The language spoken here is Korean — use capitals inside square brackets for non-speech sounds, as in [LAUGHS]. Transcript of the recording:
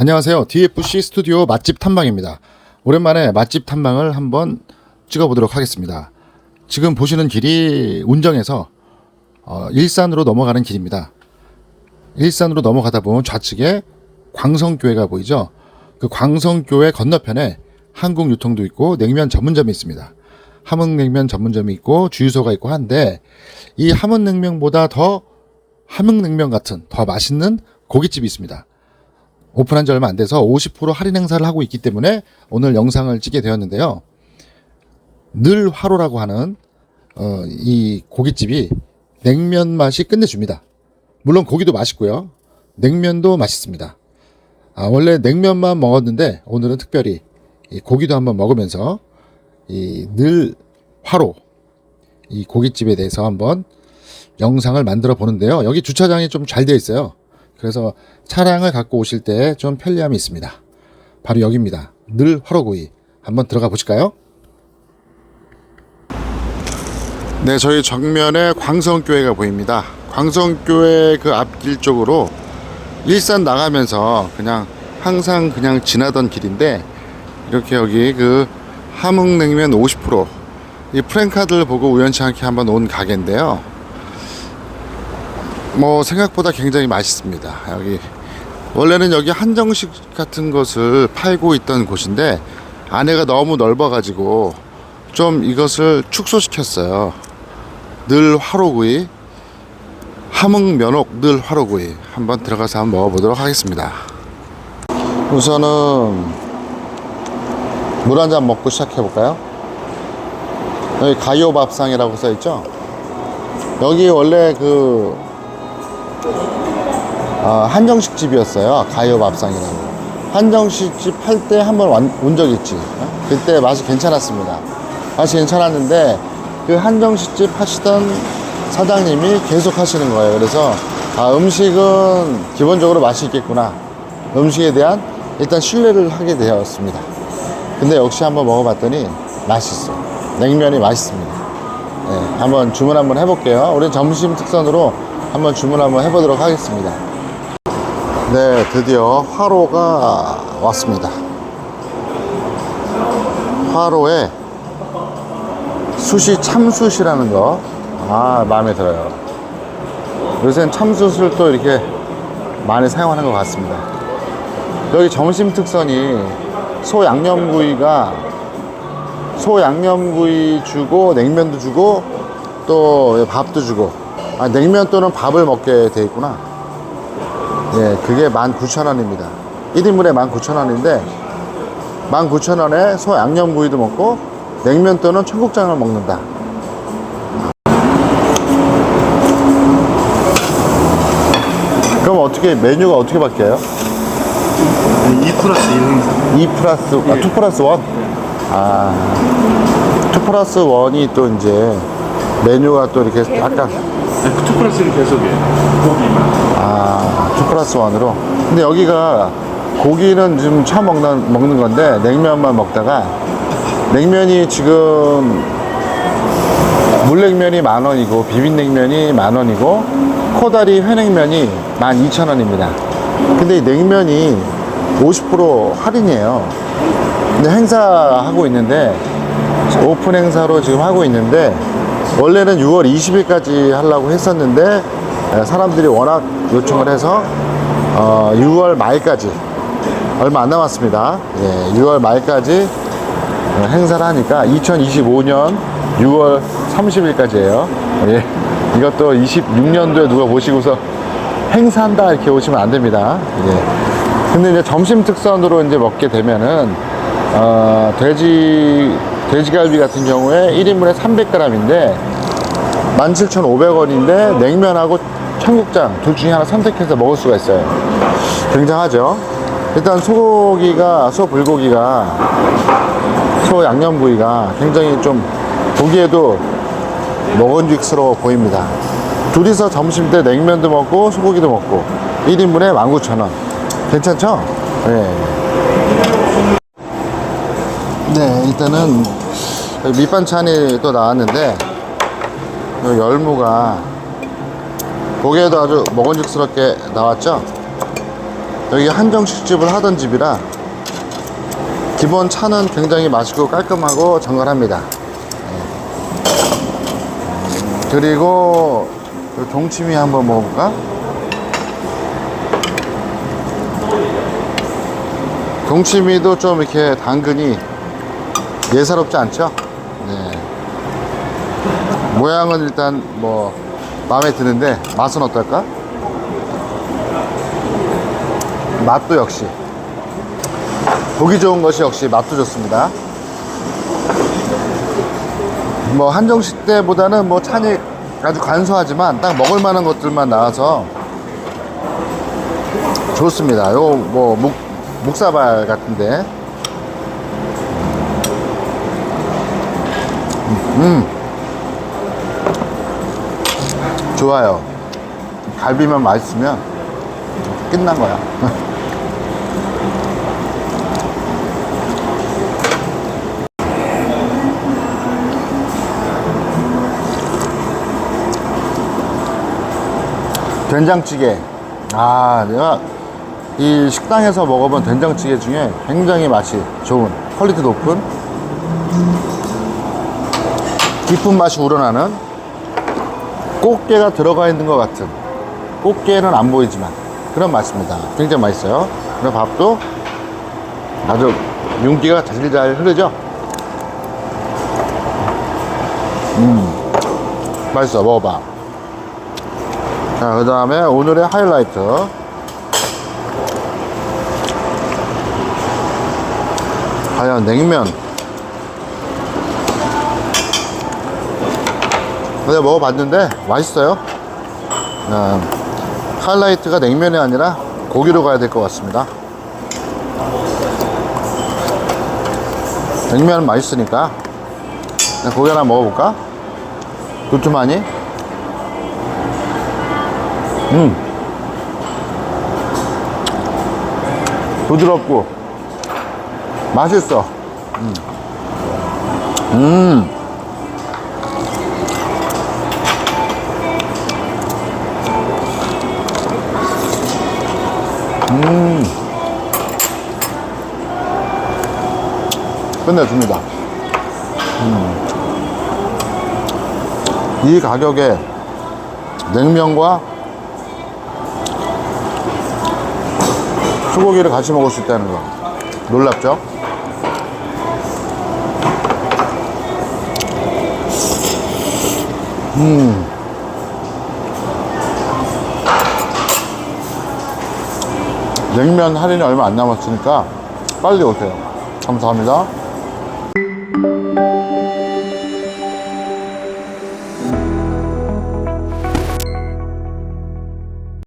안녕하세요. DFC 스튜디오 맛집 탐방입니다. 오랜만에 맛집 탐방을 한번 찍어보도록 하겠습니다. 지금 보시는 길이 운정에서 어, 일산으로 넘어가는 길입니다. 일산으로 넘어가다 보면 좌측에 광성교회가 보이죠. 그 광성교회 건너편에 한국유통도 있고 냉면 전문점이 있습니다. 함흥냉면 전문점이 있고 주유소가 있고 한데 이 함흥냉면보다 더 함흥냉면 같은 더 맛있는 고깃집이 있습니다. 오픈한 지 얼마 안 돼서 50% 할인 행사를 하고 있기 때문에 오늘 영상을 찍게 되었는데요. 늘 화로라고 하는 어, 이 고깃집이 냉면 맛이 끝내줍니다. 물론 고기도 맛있고요. 냉면도 맛있습니다. 아, 원래 냉면만 먹었는데 오늘은 특별히 이 고기도 한번 먹으면서 이 늘 화로 이 고깃집에 대해서 한번 영상을 만들어 보는데요. 여기 주차장이 좀 잘 되어 있어요. 그래서 차량을 갖고 오실 때 좀 편리함이 있습니다. 바로 여기입니다. 늘 화로구이. 한번 들어가 보실까요? 네, 저희 정면에 광성교회가 보입니다. 광성교회 그 앞길 쪽으로 일산 나가면서 그냥 항상 그냥 지나던 길인데 이렇게 여기 그 함흥냉면 50%이 프랭카드를 보고 우연치 않게 한번 온 가게인데요. 뭐 생각보다 굉장히 맛있습니다. 여기 원래는 여기 한정식 같은 것을 팔고 있던 곳인데 안에가 너무 넓어가지고 좀 이것을 축소시켰어요. 늘 화로구이 함흥 면옥 늘 화로구이 한번 들어가서 한번 먹어보도록 하겠습니다. 우선은 물 한 잔 먹고 시작해 볼까요? 여기 가요 밥상이라고 써 있죠? 여기 원래 그 어, 한정식 집이었어요. 가요 밥상이라고. 한정식 집 할 때 한 번 온 적 있지. 어? 그때 맛이 괜찮았습니다. 맛이 괜찮았는데 그 한정식 집 하시던 사장님이 계속 하시는 거예요. 그래서 아, 음식은 기본적으로 맛이 있겠구나. 음식에 대한 일단 신뢰를 하게 되었습니다. 근데 역시 한번 먹어봤더니 맛있어. 냉면이 맛있습니다. 네, 한번 주문 한번 해볼게요. 우리 점심 특선으로 한번 주문 한번 해보도록 하겠습니다. 네, 드디어 화로가 왔습니다. 화로에 수시 참숯이라는 거, 아, 마음에 들어요. 요새는 참숯을 또 이렇게 많이 사용하는 것 같습니다. 여기 점심 특선이 소 양념구이가 소 양념구이 주고 냉면도 주고 또 밥도 주고 아, 냉면 또는 밥을 먹게 돼 있구나. 예, 그게 19,000원입니다. 1인분에 19,000원인데 19,000원에 소 양념구이도 먹고 냉면 또는 청국장을 먹는다. 그럼 어떻게 메뉴가 어떻게 바뀌어요? 2 플러스 1 행사. 2 플러스 아, 2 플러스 1? 아, 2 플러스 1이 또 이제 메뉴가 또 이렇게 약간 2 플러스는 계속이에요. 고기만. 아, 2 플러스 1으로. 근데 여기가 고기는 좀 처음 먹는, 먹는 건데 냉면만 먹다가 냉면이 지금 물냉면이 만 원이고 비빔냉면이 만 원이고 코다리 회냉면이 만 이천 원입니다. 근데 이 냉면이 50% 할인이에요. 근데 행사하고 있는데 오픈 행사로 지금 하고 있는데 원래는 6월 20일까지 하려고 했었는데 에, 사람들이 워낙 요청을 해서 어, 6월 말까지 얼마 안 남았습니다. 예, 6월 말까지 어, 행사를 하니까 2025년 6월 30일까지예요. 예, 이것도 26년도에 누가 보시고서 행사한다 이렇게 오시면 안 됩니다. 예. 근데 이제 점심 특선으로 이제 먹게 되면은 어, 돼지 돼지갈비 같은 경우에 1인분에 300g인데 17,500원인데 냉면하고 청국장 둘 중에 하나 선택해서 먹을 수가 있어요. 굉장하죠. 일단 소고기가 소 불고기가 소 양념구이가 굉장히 좀 보기에도 먹은직스러워 보입니다. 둘이서 점심 때 냉면도 먹고 소고기도 먹고 1인분에 19,000원. 괜찮죠? 네. 네, 일단은 밑반찬이 또 나왔는데 이 열무가 보기에도 아주 먹은직스럽게 나왔죠? 여기 한정식집을 하던 집이라 기본 차는 굉장히 맛있고 깔끔하고 정갈합니다. 네. 그리고 그 동치미 한번 먹어볼까? 동치미도 좀 이렇게 당근이 예사롭지 않죠? 네. 모양은 일단 뭐 마음에 드는데 맛은 어떨까? 맛도 역시 보기 좋은 것이 역시 맛도 좋습니다. 뭐 한정식 때보다는 뭐 찬이 아주 간소하지만 딱 먹을 만한 것들만 나와서 좋습니다. 요뭐 묵, 묵사발 같은데. 음. 좋아요. 갈비만 맛있으면 끝난 거야. [LAUGHS] 된장찌개. 아, 내가 이 식당에서 먹어본 된장찌개 중에 굉장히 맛이 좋은, 퀄리티 높은, 깊은 맛이 우러나는 꽃게가 들어가 있는 것 같은, 꽃게는 안 보이지만 그런 맛입니다. 굉장히 맛있어요. 그리고 밥도 아주 윤기가 자질잘 흐르죠? 음, 맛있어. 먹어봐. 자, 그 다음에 오늘의 하이라이트. 과연 냉면. 내가 먹어봤는데 맛있어요. 어, 하이라이트가 냉면이 아니라 고기로 가야 될 것 같습니다. 냉면은 맛있으니까 그냥 고기 하나 먹어볼까? 두툼하니? 음. 부드럽고 맛있어. 음. 음. 음. 끝내줍니다. 음. 이 가격에 냉면과 소고기를 같이 먹을 수 있다는 거 놀랍죠? 음. 냉면 할인이 얼마 안 남았으니까 빨리 오세요. 감사합니다.